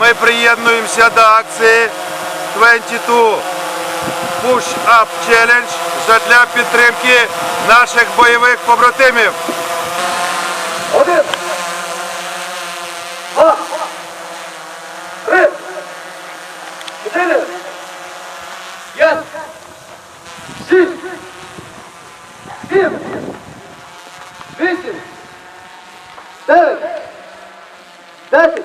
Ми приєднуємося до акції 22 Push Up Challenge для підтримки наших бойових побратимів. Один, два, три, чотири, п'ять, шість, сім, вісім, дев'ять, десять,